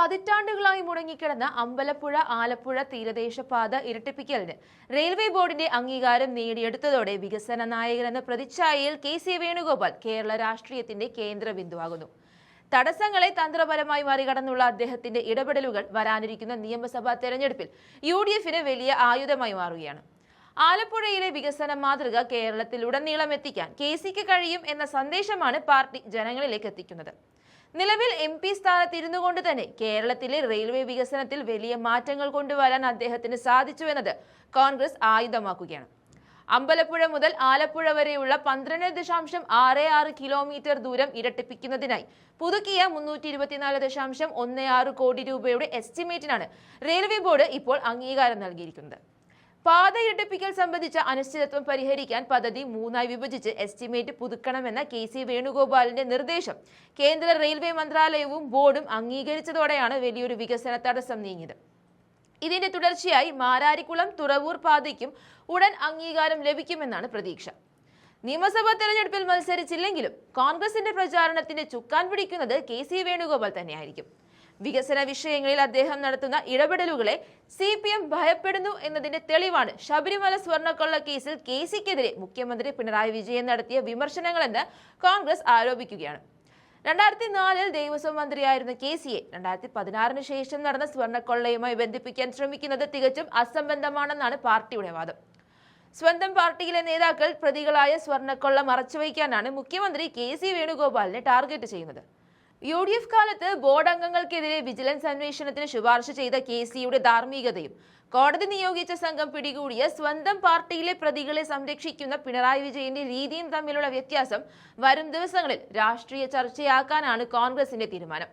പതിറ്റാണ്ടുകളായി മുടങ്ങിക്കിടന്ന അമ്പലപ്പുഴ ആലപ്പുഴ തീരദേശ പാത ഇരട്ടിപ്പിക്കലിന് റെയിൽവേ ബോർഡിന്റെ അംഗീകാരം നേടിയെടുത്തതോടെ വികസന നായകനെന്ന പ്രതിച്ഛായയിൽ കെ സി വേണുഗോപാൽ കേരള രാഷ്ട്രീയത്തിന്റെ കേന്ദ്ര ബിന്ദുവാകുന്നു തടസ്സങ്ങളെ തന്ത്രപരമായി മറികടന്നുള്ള അദ്ദേഹത്തിന്റെ ഇടപെടലുകൾ വരാനിരിക്കുന്ന നിയമസഭാ തെരഞ്ഞെടുപ്പിൽ യു ഡി എഫിന് വലിയ ആയുധമായി മാറുകയാണ്. ആലപ്പുഴയിലെ വികസന മാതൃക കേരളത്തിലുടനീളം എത്തിക്കാൻ കെ സിക്ക് കഴിയും എന്ന സന്ദേശമാണ് പാർട്ടി ജനങ്ങളിലേക്ക് എത്തിക്കുന്നത്. നിലവിൽ എം പി സ്ഥാനത്തിരുന്നു കൊണ്ട് തന്നെ കേരളത്തിലെ റെയിൽവേ വികസനത്തിൽ വലിയ മാറ്റങ്ങൾ കൊണ്ടുവരാൻ അദ്ദേഹത്തിന് സാധിച്ചു എന്നത് കോൺഗ്രസ് ആയുധമാക്കുകയാണ്. അമ്പലപ്പുഴ മുതൽ ആലപ്പുഴ വരെയുള്ള പന്ത്രണ്ട് ദശാംശം ആറ് ആറ് കിലോമീറ്റർ ദൂരം ഇരട്ടിപ്പിക്കുന്നതിനായി പുതുക്കിയ മുന്നൂറ്റി ഇരുപത്തിനാല് ദശാംശം ഒന്ന് ആറ് കോടി രൂപയുടെ എസ്റ്റിമേറ്റിനാണ് റെയിൽവേ ബോർഡ് ഇപ്പോൾ അംഗീകാരം നൽകിയിരിക്കുന്നത്. പാത ഇരട്ടിപ്പിക്കൽ സംബന്ധിച്ച അനിശ്ചിതത്വം പരിഹരിക്കാൻ പദ്ധതി മൂന്നായി വിഭജിച്ച് എസ്റ്റിമേറ്റ് പുതുക്കണമെന്ന കെ സി വേണുഗോപാലിന്റെ നിർദ്ദേശം. കേന്ദ്ര റെയിൽവേ മന്ത്രാലയവും ബോർഡും അംഗീകരിച്ചതോടെയാണ് വലിയൊരു വികസന തടസ്സം നീങ്ങിയത്. ഇതിന്റെ തുടർച്ചയായി മാരാരിക്കുളം തുറവൂർ പാതയ്ക്കും ഉടൻ അംഗീകാരം ലഭിക്കുമെന്നാണ് പ്രതീക്ഷ. നിയമസഭാ തെരഞ്ഞെടുപ്പിൽ മത്സരിച്ചില്ലെങ്കിലും കോൺഗ്രസിന്റെ പ്രചാരണത്തിന്റെ ചുക്കാൻ പിടിക്കുന്നത് കെ സി വേണുഗോപാൽ തന്നെയായിരിക്കും. വികസന വിഷയങ്ങളിൽ അദ്ദേഹം നടത്തുന്ന ഇടപെടലുകളെ സി പി എം ഭയപ്പെടുന്നു എന്നതിന്റെ തെളിവാണ് ശബരിമല സ്വർണക്കൊള്ള കേസിൽ കെ സിക്കെതിരെ മുഖ്യമന്ത്രി പിണറായി വിജയൻ നടത്തിയ വിമർശനങ്ങളെന്ന് കോൺഗ്രസ് ആരോപിക്കുകയാണ്. രണ്ടായിരത്തി നാലിൽ ദേവസ്വം മന്ത്രിയായിരുന്ന കെ സിയെ രണ്ടായിരത്തി പതിനാറിന് ശേഷം നടന്ന സ്വർണക്കൊള്ളയുമായി ബന്ധിപ്പിക്കാൻ ശ്രമിക്കുന്നത് തികച്ചും അസംബന്ധമാണെന്നാണ് പാർട്ടിയുടെ വാദം. സ്വന്തം പാർട്ടിയിലെ നേതാക്കൾ പ്രതികളായ സ്വർണക്കൊള്ള മറച്ചുവയ്ക്കാനാണ് മുഖ്യമന്ത്രി കെ സി വേണുഗോപാലിനെ ടാർഗറ്റ് ചെയ്യുന്നത്. യു ഡി എഫ് കാലത്ത് ബോർഡ് അംഗങ്ങൾക്കെതിരെ വിജിലൻസ് അന്വേഷണത്തിന് ശുപാർശ ചെയ്ത കെ സിയുടെ ധാർമ്മികതയും. കോടതി നിയോഗിച്ച സംഘം പിടികൂടിയ സ്വന്തം പാർട്ടിയിലെ പ്രതികളെ സംരക്ഷിക്കുന്ന പിണറായി വിജയന്റെ രീതിയും തമ്മിലുള്ള വ്യത്യാസം വരും ദിവസങ്ങളിൽ രാഷ്ട്രീയ ചർച്ചയാക്കാനാണ് കോൺഗ്രസിന്റെ തീരുമാനം.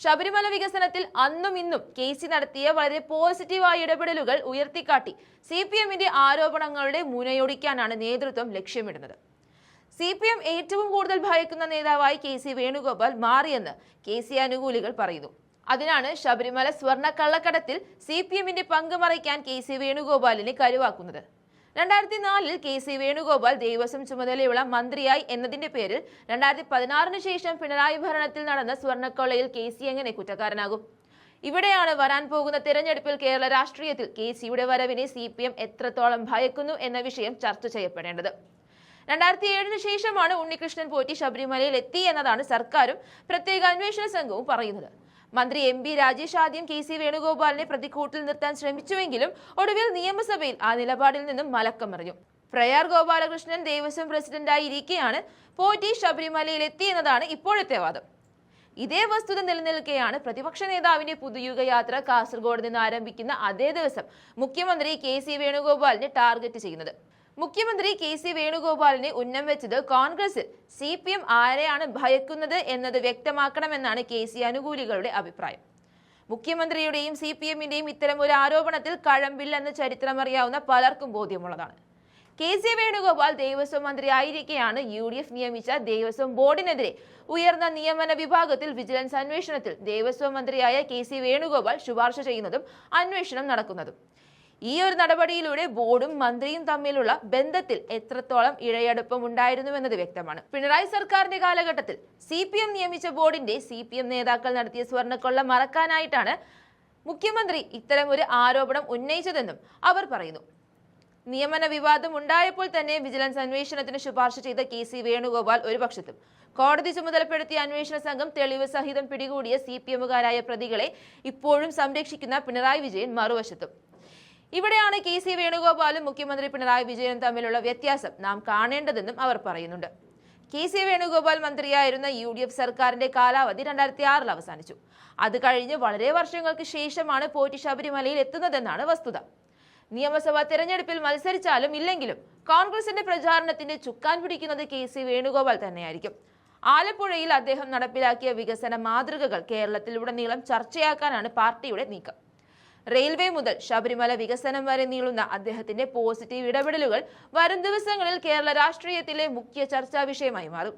ശബരിമല വികസനത്തിൽ അന്നും ഇന്നും കെ സി നടത്തിയ വളരെ പോസിറ്റീവായ ഇടപെടലുകൾ ഉയർത്തിക്കാട്ടി സി പി എമ്മിന്റെ ആരോപണങ്ങളുടെ മുനയൊടിക്കാനാണ് നേതൃത്വം ലക്ഷ്യമിടുന്നത്. സി പി എം ഏറ്റവും കൂടുതൽ ഭയക്കുന്ന നേതാവായി കെ സി വേണുഗോപാൽ മാറിയെന്ന് കെ സി അനുകൂലികൾ പറയുന്നു. അതിനാണ് ശബരിമല സ്വർണ കള്ളക്കടത്തിൽ സി പി എമ്മിന്റെ പങ്ക് മറയ്ക്കാൻ കെ സി വേണുഗോപാലിനെ കരുവാക്കുന്നത്. രണ്ടായിരത്തി നാലിൽ കെ സി വേണുഗോപാൽ ദേവസ്വം ചുമതലയുള്ള മന്ത്രിയായി എന്നതിന്റെ പേരിൽ രണ്ടായിരത്തി പതിനാറിന് ശേഷം പിണറായി ഭരണത്തിൽ നടന്ന സ്വർണക്കൊള്ളയിൽ കെ സി എങ്ങനെ കുറ്റക്കാരനാകും? ഇവിടെയാണ് വരാൻ പോകുന്ന തെരഞ്ഞെടുപ്പിൽ കേരള രാഷ്ട്രീയത്തിൽ കെ സിയുടെ വരവിനെ സി പി എം എത്രത്തോളം ഭയക്കുന്നു എന്ന വിഷയം ചർച്ച ചെയ്യപ്പെടേണ്ടത്. രണ്ടായിരത്തി ഏഴിന് ശേഷമാണ് ഉണ്ണികൃഷ്ണൻ പോറ്റി ശബരിമലയിൽ എത്തി എന്നതാണ് സർക്കാരും പ്രത്യേക അന്വേഷണ സംഘവും പറയുന്നത്. മന്ത്രി എം പി രാജേഷ് ആദ്യം കെ സി വേണുഗോപാലിനെ പ്രതിക്കൂട്ടിൽ നിർത്താൻ ശ്രമിച്ചുവെങ്കിലും ഒടുവിൽ നിയമസഭയിൽ ആ നിലപാടിൽ നിന്നും മലക്കം മറിഞ്ഞു. പ്രയാർ ഗോപാലകൃഷ്ണൻ ദേവസ്വം പ്രസിഡന്റായി ഇരിക്കെയാണ് പോറ്റി ശബരിമലയിൽ എത്തിയെന്നതാണ് ഇപ്പോഴത്തെ വാദം. ഇതേ വസ്തുത നിലനിൽക്കെയാണ് പ്രതിപക്ഷ നേതാവിന്റെ പുതുയുഗ യാത്ര കാസർഗോഡ് നിന്ന് ആരംഭിക്കുന്ന അതേ ദിവസം മുഖ്യമന്ത്രി കെ സി വേണുഗോപാലിനെ ടാർഗറ്റ് ചെയ്യുന്നത്. മുഖ്യമന്ത്രി കെ സി വേണുഗോപാലിനെ ഉന്നം വെച്ചത് കോൺഗ്രസിൽ. സി പി എം ആരെയാണ് ഭയക്കുന്നത് എന്നത് വ്യക്തമാക്കണമെന്നാണ് കെ സി അനുകൂലികളുടെ അഭിപ്രായം. മുഖ്യമന്ത്രിയുടെയും സി പി എമ്മിന്റെയും ഇത്തരം ഒരു ആരോപണത്തിൽ കഴമ്പില്ലെന്ന് ചരിത്രമറിയാവുന്ന പലർക്കും ബോധ്യമുള്ളതാണ്. കെ സി വേണുഗോപാൽ ദേവസ്വം മന്ത്രി ആയിരിക്കെയാണ് യു ഡി എഫ് നിയമിച്ച ദേവസ്വം ബോർഡിനെതിരെ ഉയർന്ന നിയമന വിഭാഗത്തിൽ വിജിലൻസ് അന്വേഷണത്തിൽ ദേവസ്വം മന്ത്രിയായ കെ സി വേണുഗോപാൽ ശുപാർശ ചെയ്യുന്നതും അന്വേഷണം നടക്കുന്നതും. ഈ ഒരു നടപടിയിലൂടെ ബോർഡും മന്ത്രിയും തമ്മിലുള്ള ബന്ധത്തിൽ എത്രത്തോളം ഇഴയടുപ്പം ഉണ്ടായിരുന്നുവെന്നത് വ്യക്തമാണ്. പിണറായി സർക്കാരിന്റെ കാലഘട്ടത്തിൽ സി നിയമിച്ച ബോർഡിന്റെ സി നേതാക്കൾ നടത്തിയ സ്വർണക്കൊള്ള മറക്കാനായിട്ടാണ് മുഖ്യമന്ത്രി ഇത്തരം ഒരു ആരോപണം ഉന്നയിച്ചതെന്നും അവർ പറയുന്നു. നിയമന വിവാദം ഉണ്ടായപ്പോൾ തന്നെ വിജിലൻസ് അന്വേഷണത്തിന് ശുപാർശ ചെയ്ത കെ സി വേണുഗോപാൽ ഒരു പക്ഷത്തും. കോടതി ചുമതലപ്പെടുത്തിയ അന്വേഷണ സംഘം തെളിവ് സഹിതം പിടികൂടിയ സി പി എമ്മുകാരായ പ്രതികളെ ഇപ്പോഴും സംരക്ഷിക്കുന്ന പിണറായി വിജയൻ മറുവശത്തും. ഇവിടെയാണ് കെ സി വേണുഗോപാലും മുഖ്യമന്ത്രി പിണറായി വിജയനും തമ്മിലുള്ള വ്യത്യാസം നാം കാണേണ്ടതെന്നും അവർ പറയുന്നുണ്ട്. കെ സി വേണുഗോപാൽ മന്ത്രിയായിരുന്ന യു ഡി എഫ് സർക്കാരിന്റെ കാലാവധി രണ്ടായിരത്തി ആറിൽ അവസാനിച്ചു. അത് കഴിഞ്ഞ് വളരെ വർഷങ്ങൾക്ക് ശേഷമാണ് പോറ്റി ശബരിമലയിൽ എത്തുന്നതെന്നാണ് വസ്തുത. നിയമസഭാ തെരഞ്ഞെടുപ്പിൽ മത്സരിച്ചാലും ഇല്ലെങ്കിലും കോൺഗ്രസിന്റെ പ്രചാരണത്തിന്റെ ചുക്കാൻ പിടിക്കുന്നത് കെ സി വേണുഗോപാൽ തന്നെയായിരിക്കും. ആലപ്പുഴയിൽ അദ്ദേഹം നടപ്പിലാക്കിയ വികസന മാതൃകകൾ കേരളത്തിലുടനീളം ചർച്ചയാക്കാനാണ് പാർട്ടിയുടെ നീക്കം. റെയിൽവേ മുതൽ ശബരിമല വികസനം വരെ നീളുന്ന അദ്ദേഹത്തിന്റെ പോസിറ്റീവ് ഇടപെടലുകൾ വരും ദിവസങ്ങളിൽ കേരള രാഷ്ട്രീയത്തിലെ മുഖ്യ ചർച്ചാ വിഷയമായി മാറും.